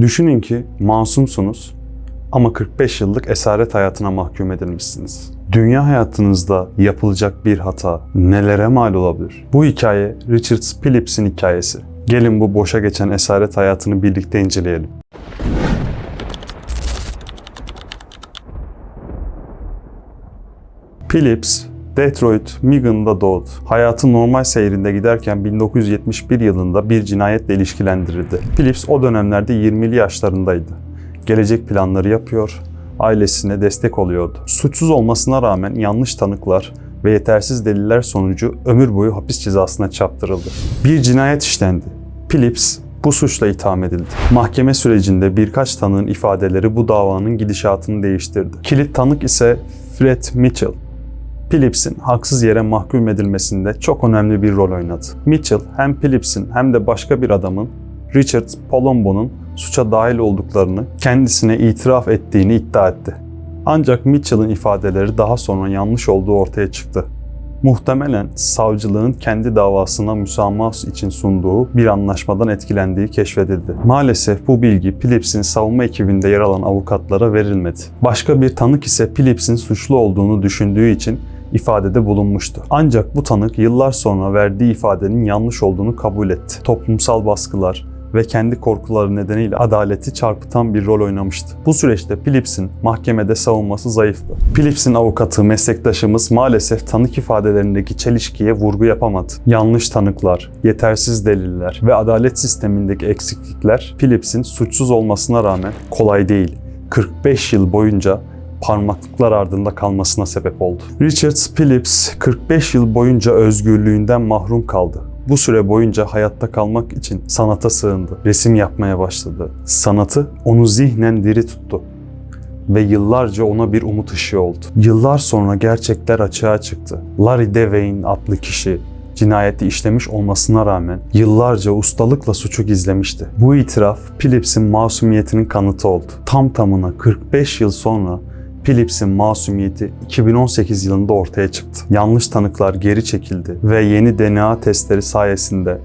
Düşünün ki masumsunuz ama 45 yıllık esaret hayatına mahkum edilmişsiniz. Dünya hayatınızda yapılacak bir hata nelere mal olabilir? Bu hikaye Richard Phillips'in hikayesi. Gelin bu boşa geçen esaret hayatını birlikte inceleyelim. Phillips, Detroit, Michigan'da doğdu. Hayatı normal seyrinde giderken 1971 yılında bir cinayetle ilişkilendirildi. Phillips o dönemlerde 20'li yaşlarındaydı. Gelecek planları yapıyor, ailesine destek oluyordu. Suçsuz olmasına rağmen yanlış tanıklar ve yetersiz deliller sonucu ömür boyu hapis cezasına çarptırıldı. Bir cinayet işlendi. Phillips bu suçla itham edildi. Mahkeme sürecinde birkaç tanığın ifadeleri bu davanın gidişatını değiştirdi. Kilit tanık ise Fred Mitchell. Phillips'in haksız yere mahkum edilmesinde çok önemli bir rol oynadı. Mitchell hem Phillips'in hem de başka bir adamın Richard Palumbo'nun suça dahil olduklarını kendisine itiraf ettiğini iddia etti. Ancak Mitchell'ın ifadeleri daha sonra yanlış olduğu ortaya çıktı. Muhtemelen savcılığın kendi davasına müsamaha için sunduğu bir anlaşmadan etkilendiği keşfedildi. Maalesef bu bilgi Phillips'in savunma ekibinde yer alan avukatlara verilmedi. Başka bir tanık ise Phillips'in suçlu olduğunu düşündüğü için ifadede bulunmuştu. Ancak bu tanık yıllar sonra verdiği ifadenin yanlış olduğunu kabul etti. Toplumsal baskılar ve kendi korkuları nedeniyle adaleti çarpıtan bir rol oynamıştı. Bu süreçte Phillips'in mahkemede savunması zayıftı. Phillips'in avukatı, meslektaşımız maalesef tanık ifadelerindeki çelişkiye vurgu yapamadı. Yanlış tanıklar, yetersiz deliller ve adalet sistemindeki eksiklikler Phillips'in suçsuz olmasına rağmen kolay değil. 45 yıl boyunca parmaklıklar ardında kalmasına sebep oldu. Richard Phillips 45 yıl boyunca özgürlüğünden mahrum kaldı. Bu süre boyunca hayatta kalmak için sanata sığındı. Resim yapmaya başladı. Sanatı onu zihnen diri tuttu ve yıllarca ona bir umut ışığı oldu. Yıllar sonra gerçekler açığa çıktı. Larry Devane adlı kişi cinayeti işlemiş olmasına rağmen yıllarca ustalıkla suçu gizlemişti. Bu itiraf Phillips'in masumiyetinin kanıtı oldu. Tam tamına 45 yıl sonra Phillips'in masumiyeti 2018 yılında ortaya çıktı. Yanlış tanıklar geri çekildi ve yeni DNA testleri sayesinde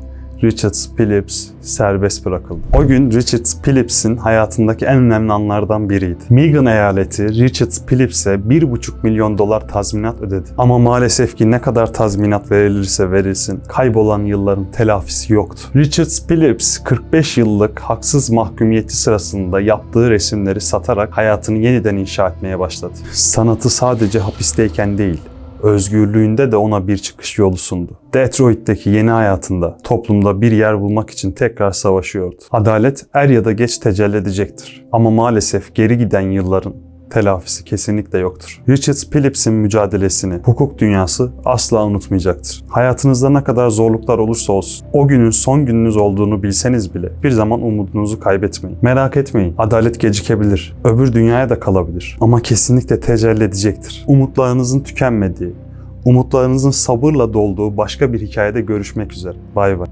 Richard Phillips serbest bırakıldı. O gün Richard Phillips'in hayatındaki en önemli anlardan biriydi. Michigan eyaleti Richard Phillips'e 1,5 milyon dolar tazminat ödedi. Ama maalesef ki ne kadar tazminat verilirse verilsin kaybolan yılların telafisi yoktu. Richard Phillips 45 yıllık haksız mahkumiyeti sırasında yaptığı resimleri satarak hayatını yeniden inşa etmeye başladı. Sanatı sadece hapisteyken değil, özgürlüğünde de ona bir çıkış yolu sundu. Detroit'teki yeni hayatında toplumda bir yer bulmak için tekrar savaşıyordu. Adalet er ya da geç tecelli edecektir. Ama maalesef geri giden yılların telafisi kesinlikle yoktur. Richard Phillips'in mücadelesini hukuk dünyası asla unutmayacaktır. Hayatınızda ne kadar zorluklar olursa olsun, o günün son gününüz olduğunu bilseniz bile bir zaman umudunuzu kaybetmeyin. Merak etmeyin, adalet gecikebilir, öbür dünyaya da kalabilir ama kesinlikle tecelli edecektir. Umutlarınızın tükenmediği, umutlarınızın sabırla dolduğu başka bir hikayede görüşmek üzere. Bay bay.